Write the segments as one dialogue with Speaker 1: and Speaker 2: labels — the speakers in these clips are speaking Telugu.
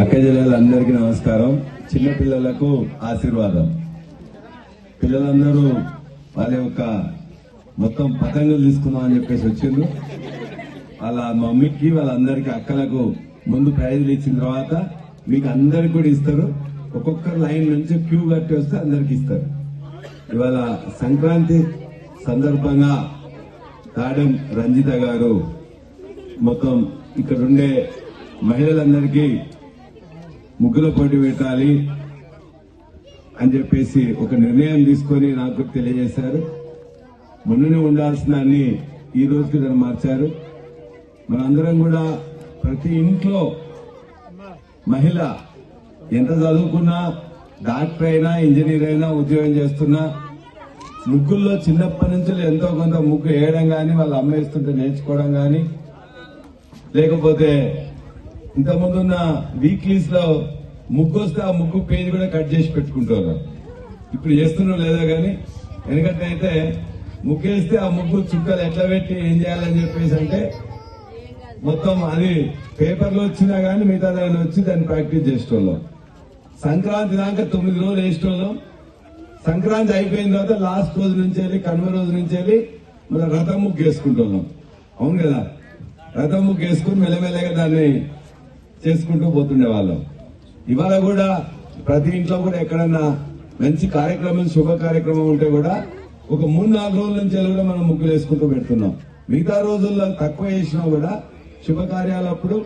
Speaker 1: చెల్లెలందరికీ నమస్కారం. చిన్న పిల్లలకు ఆశీర్వాదం. పిల్లలందరూ వాళ్ళ యొక్క మొత్తం పతంగులు తీసుకుందాం అని చెప్పేసి వచ్చిండ్రు. వాళ్ళ మమ్మీకి వాళ్ళందరికీ అక్కలకు ముందు ప్రైజులు ఇచ్చిన తర్వాత మీకు అందరికి కూడా ఇస్తారు. ఒక్కొక్కరు లైన్ నుంచి క్యూ కట్టి వస్తే అందరికి ఇస్తారు. ఇవాళ సంక్రాంతి సందర్భంగా గార్డెన్ రంజిత గారు మొత్తం ఇక్కడ ఉండే మహిళలందరికీ ముగ్గుల పోటీ పెట్టాలి అని చెప్పేసి ఒక నిర్ణయం తీసుకొని నాకు తెలియజేశారు. మొన్ననే ఉండాల్సిన అన్ని ఈ రోజుకి దాన్ని మార్చారు. మనందరం కూడా ప్రతి ఇంట్లో మహిళ ఎంత చదువుకున్నా డాక్టర్ అయినా ఇంజనీర్ అయినా ఉద్యోగం చేస్తున్నా ముగ్గుల్లో చిన్నప్పటి నుంచి ఎంతో కొంత ముగ్గు వేయడం కానీ వాళ్ళు అమ్మేస్తుంటే నేర్చుకోవడం కానీ లేకపోతే ఇంతకుముందున్న వీక్లీస్లో ముగ్గు వస్తే ఆ ముగ్గు పేజ్ కూడా కట్ చేసి పెట్టుకుంటారు. ఇప్పుడు చేస్తున్నాం లేదా కానీ ఎందుకంటే అయితే ముగ్గు వేస్తే ఆ ముగ్గు చుక్కలు ఎట్లా పెట్టి ఏం చేయాలని చెప్పేసి అంటే మొత్తం అది పేపర్లో వచ్చినా కానీ మిగతా దాన్ని వచ్చి దాన్ని ప్రాక్టీస్ చేసేటోళ్ళం. సంక్రాంతి దాకా తొమ్మిది రోజులు వేసేటోళ్ళం. సంక్రాంతి అయిపోయిన తర్వాత లాస్ట్ రోజు నుంచి వెళ్ళి కనుమ రోజు నుంచి వెళ్ళి మళ్ళీ రథం ముగ్గు వేసుకుంటున్నాం అవును కదా? రథం ముగ్గు వేసుకుని మెల్లమెల్లగా దాన్ని చేసుకుంటూ పోతుండే వాళ్ళం ఇవాళ కూడా ప్రతి ఇంట్లో కూడా ఎక్కడన్నా మంచి కార్యక్రమం శుభ కార్యక్రమం ఉంటే కూడా ఒక మూడు నాలుగు రోజుల నుంచి కూడా మనం ముగ్గులు వేసుకుంటూ పెడుతున్నాం. మిగతా రోజుల్లో తక్కువ వేసినా కూడా శుభకార్యాలప్పుడు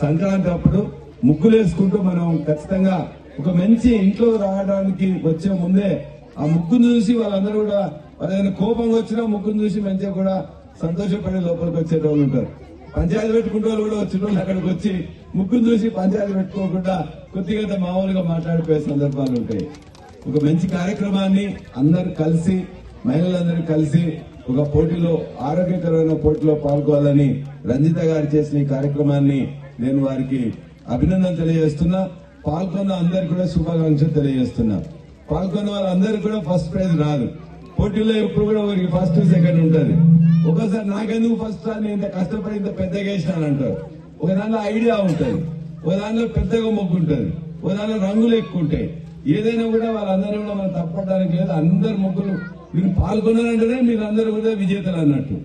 Speaker 1: సంక్రాంతి అప్పుడు ముగ్గులు వేసుకుంటూ మనం ఖచ్చితంగా ఒక మంచి ఇంట్లో రావడానికి వచ్చే ముందే ఆ ముగ్గును చూసి వాళ్ళందరూ కూడా వాళ్ళ ఏదైనా వచ్చినా ముగ్గును చూసి మంచిగా కూడా సంతోషపడి లోపలికి వచ్చేటోళ్ళు ఉంటారు. పంచాయతీ పెట్టుకుంటే వాళ్ళు కూడా వచ్చిన వాళ్ళు అక్కడికి వచ్చి ముగ్గురు చూసి పంచాయతీ పెట్టుకోకుండా కొద్దిగా మామూలుగా మాట్లాడిపోయే సందర్భాలు ఉంటాయి. ఒక మంచి కార్యక్రమాన్ని అందరు కలిసి మహిళలందరూ కలిసి ఒక పోటీలో ఆరోగ్యకరమైన పోటీలో పాల్గొవాలని రంజిత గారు చేసిన ఈ కార్యక్రమాన్ని నేను వారికి అభినందన తెలియజేస్తున్నా. పాల్గొన్న అందరికి కూడా శుభాకాంక్షలు తెలియజేస్తున్నా. పాల్గొన్న వాళ్ళందరికీ కూడా ఫస్ట్ ప్రైజ్ రాదు. పోటీలో ఎప్పుడు కూడా ఒకరికి ఫస్ట్ సెకండ్ ఉంటుంది. ఒకసారి నాకెందుకు ఫస్ట్ అని ఇంత కష్టపడి ఇంత పెద్దగా వేసినాను అంటారు. ఒక దాంట్లో ఐడియా ఉంటుంది. ఒక దాంట్లో పెద్దగా మొగ్గు ఉంటుంది ఒక దాంట్లో రంగులు ఎక్కువ ఉంటాయి. ఏదైనా కూడా వాళ్ళందరూ కూడా మనం తప్పడానికి లేదు. అందరు మొగ్గులు మీరు పాల్గొన్నారంటేనే మీరందరూ కూడా విజేతలు అన్నట్టు.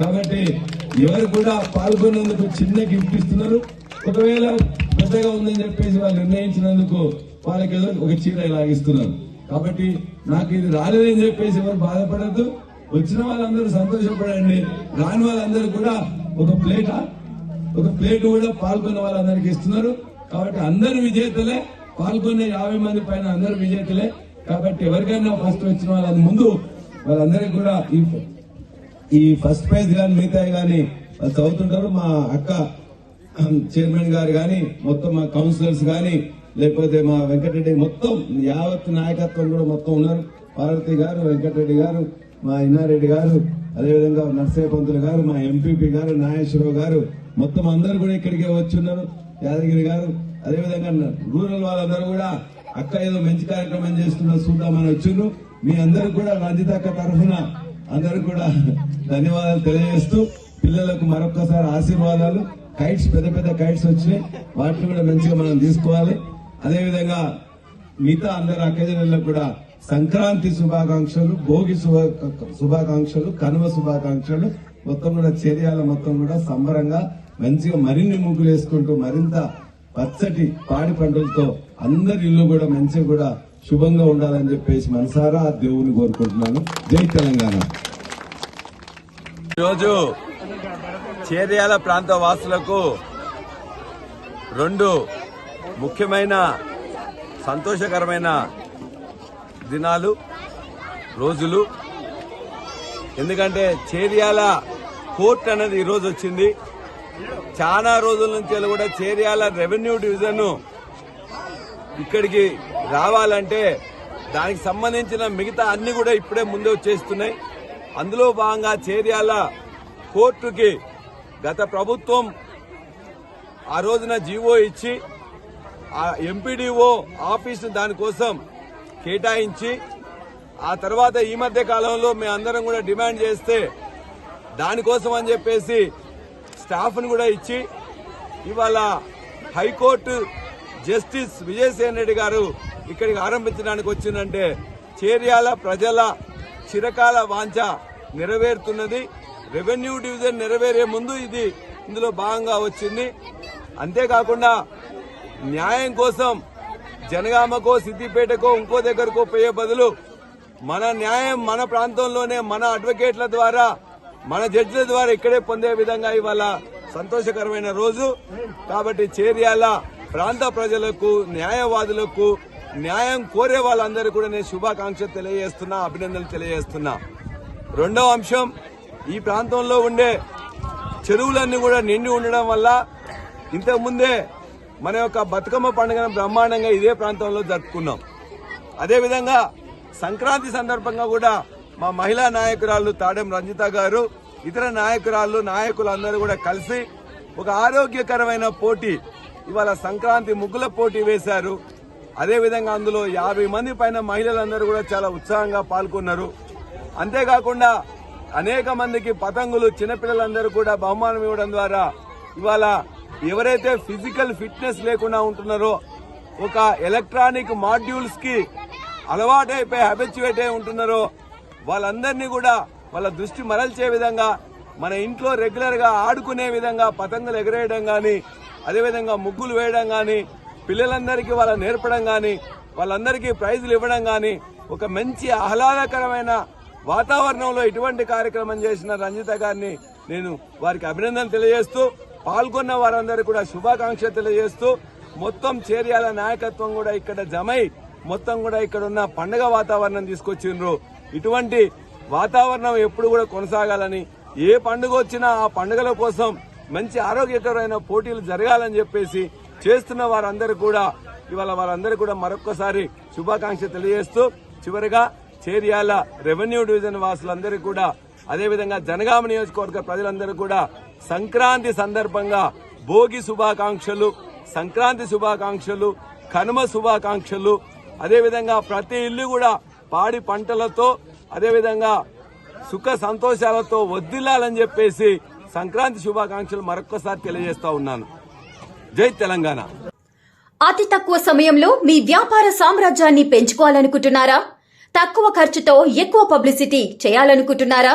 Speaker 1: కాబట్టి ఎవరు కూడా పాల్గొన్నందుకు చిన్న గిఫ్ట్ ఇస్తున్నారు. ఒకవేళ పెద్దగా ఉందని చెప్పేసి వాళ్ళు నిర్ణయించినందుకు వాళ్ళకి ఏదో ఒక చీర ఇలాగిస్తున్నారు కాబట్టి నాకు ఇది రాలేదని చెప్పేసి ఎవరు బాధపడద్దు. వచ్చిన వాళ్ళందరూ సంతోషపడండి. రాని వాళ్ళందరూ కూడా ఒక ప్లేట? ఒక ప్లేట్ కూడా పాల్గొన్న వాళ్ళందరికీ ఇస్తున్నారు. కాబట్టి అందరు విజేతలే. పాల్గొన్న యాభై మంది పైన అందరు విజేతలే. కాబట్టి ఎవరికైనా ఫస్ట్ వచ్చిన వాళ్ళ ముందు వాళ్ళందరికీ కూడా ఈ ఈ ఫస్ట్ ప్రైజ్ కానీ మిగతా కానీ వాళ్ళు చదువుతుంటారు. మా అక్క చైర్మన్ గారు కానీ మొత్తం మా కౌన్సిలర్స్ కానీ లేకపోతే మా వెంకటరెడ్డి మొత్తం యావత్ నాయకత్వం కూడా మొత్తం ఉన్నారు. పార్వతి గారు వెంకటరెడ్డి గారు మా ఇన్నారెడ్డి గారు అదేవిధంగా నర్సయ్య పంతులు గారు మా ఎంపీపీ గారు నాగేశ్వరరావు గారు మొత్తం అందరు కూడా ఇక్కడికే వచ్చున్నారు. యాదగిరి గారు అదేవిధంగా రూరల్ వాళ్ళందరూ కూడా అక్క ఏదో మంచి కార్యక్రమం చేస్తున్నారు చూద్దామని వచ్చిండ్రు మీ అందరు కూడా రంజిత అక్క తరఫున అందరు కూడా ధన్యవాదాలు తెలియజేస్తూ పిల్లలకు మరొకసారి ఆశీర్వాదాలు. కైట్స్ పెద్ద పెద్ద కైట్స్ వచ్చినాయి. వాటిని కూడా మంచిగా మనం తీసుకోవాలి. అదేవిధంగా మిగతా అందరు అక్కజనులకు కూడా సంక్రాంతి శుభాకాంక్షలు భోగి శుభ- శుభాకాంక్షలు కనుమ శుభాకాంక్షలు మొత్తం కూడా చర్యల మొత్తం కూడా సంబరంగా మంచిగా మరిన్ని ముగ్గులు వేసుకుంటూ మరింత పచ్చటి పాడి పంటలతో అందరి ఇల్లు కూడా మంచిగా కూడా శుభంగా ఉండాలని చెప్పేసి మనసారా దేవుని కోరుకుంటున్నాను. జై తెలంగాణ.
Speaker 2: ఈరోజు చేర్యాల ప్రాంత వాసులకు రెండు ముఖ్యమైన సంతోషకరమైన దినాలు రోజులు. ఎందుకంటే చేర్యాల కోర్ట్ అనేది ఈరోజు వచ్చింది. చాలా రోజుల నుంచి కూడా చేర్యాల రెవెన్యూ డివిజన్ ఇక్కడికి రావాలంటే దానికి సంబంధించిన మిగతా అన్ని కూడా ఇప్పుడే ముందే వచ్చేస్తున్నాయి. అందులో భాగంగా చేర్యాల కోర్టుకి గత ప్రభుత్వం ఆ రోజున జీవో ఇచ్చి ఆ ఎంపీడీఓ ఆఫీస్ దానికోసం కేటాయించి ఆ తర్వాత ఈ మధ్య కాలంలో మేము అందరం కూడా డిమాండ్ చేస్తే దానికోసం అని చెప్పేసి స్టాఫ్ను కూడా ఇచ్చి ఇవాళ హైకోర్టు
Speaker 1: జస్టిస్ విజయసేన్ రెడ్డి గారు ఇక్కడికి ఆరంభించడానికి వచ్చిందంటే చేర్యాల ప్రజల చిరకాల వాంఛ నెరవేరుతున్నది. రెవెన్యూ డివిజన్ నెరవేరే ముందు ఇది ఇందులో భాగంగా వచ్చింది. అంతేకాకుండా న్యాయం కోసం జనగామకో సిద్దిపేటకో ఇంకో దగ్గరకో పోయే బదులు మన న్యాయం మన ప్రాంతంలోనే మన అడ్వకేట్ల ద్వారా మన జడ్జిల ద్వారా ఇక్కడే పొందే విధంగా ఇవాళ సంతోషకరమైన రోజు. కాబట్టి చేర్యాల ప్రాంత ప్రజలకు న్యాయవాదులకు న్యాయం కోరే వాళ్ళందరూ కూడా నేను శుభాకాంక్షలు తెలియజేస్తున్నా అభినందనలు తెలియజేస్తున్నా. రెండవ అంశం ఈ ప్రాంతంలో ఉండే చెరువులన్నీ కూడా నిండి ఉండడం వల్ల ఇంతకుముందే మన యొక్క బతుకమ్మ పండుగను బ్రహ్మాండంగా ఇదే ప్రాంతంలో జరుపుకున్నాం. అదేవిధంగా సంక్రాంతి సందర్భంగా కూడా మా మహిళా నాయకురాలు తాడెం రంజిత గారు ఇతర నాయకురాళ్ళు నాయకులు అందరూ కూడా కలిసి ఒక ఆరోగ్యకరమైన పోటీ ఇవాళ సంక్రాంతి ముగ్గుల పోటీ వేశారు. అదేవిధంగా అందులో యాభై మంది పైన మహిళలందరూ కూడా చాలా ఉత్సాహంగా పాల్గొన్నారు. అంతేకాకుండా అనేక మందికి పతంగులు చిన్నపిల్లలందరూ కూడా బహుమానం ఇవ్వడం ద్వారా ఇవాళ ఎవరైతే ఫిజికల్ ఫిట్నెస్ లేకుండా ఉంటున్నారో ఒక ఎలక్ట్రానిక్ మాడ్యూల్స్కి అలవాటైపోయి హ్యాబిచ్యువేట్ అయి ఉంటున్నారో వాళ్ళందరినీ కూడా వాళ్ళ దృష్టి మరల్చే విధంగా మన ఇంట్లో రెగ్యులర్గా ఆడుకునే విధంగా పతంగులు ఎగరేయడం కానీ అదేవిధంగా ముగ్గులు వేయడం కానీ పిల్లలందరికీ వాళ్ళ నేర్పడం కానీ వాళ్ళందరికీ ప్రైజులు ఇవ్వడం కానీ ఒక మంచి ఆహ్లాదకరమైన వాతావరణంలో ఇటువంటి కార్యక్రమం చేసిన రంజిత గారిని నేను వారికి అభినందనలు తెలియజేస్తూ పాల్గొన్న వారందరూ కూడా శుభాకాంక్షలు తెలియజేస్తూ మొత్తం చేర్యాల నాయకత్వం కూడా ఇక్కడ జమై మొత్తం కూడా ఇక్కడ ఉన్న పండగ వాతావరణం తీసుకొచ్చిండ్రు. ఇటువంటి వాతావరణం ఎప్పుడు కూడా కొనసాగాలని ఏ పండుగ వచ్చినా ఆ పండుగల కోసం మంచి ఆరోగ్యకరమైన పోటీలు జరగాలని చెప్పేసి చేస్తున్న వారందరూ కూడా ఇవాళ వారందరూ కూడా మరొక్కసారి శుభాకాంక్ష తెలియజేస్తూ చివరిగా చేర్యాల రెవెన్యూ డివిజన్ వాసులందరికీ కూడా అదేవిధంగా జనగామ నియోజకవర్గ ప్రజలందరూ కూడా సంక్రాంతి సందర్భంగా భోగి శుభాకాంక్షలు సంక్రాంతి శుభాకాంక్షలు కనుమ శుభాకాంక్షలు అదేవిధంగా ప్రతి ఇల్లు కూడా పాడి పంటలతో అదేవిధంగా సుఖ సంతోషాలతో వద్దిల్లాలని చెప్పేసి సంక్రాంతి శుభాకాంక్షలు మరొక్కసారి తెలియజేస్తా ఉన్నాను. జై తెలంగాణ.
Speaker 3: అతి తక్కువ సమయంలో మీ వ్యాపార సామ్రాజ్యాన్ని పెంచుకోవాలనుకుంటున్నారా? తక్కువ ఖర్చుతో ఎక్కువ పబ్లిసిటీ చేయాలనుకుంటున్నారా?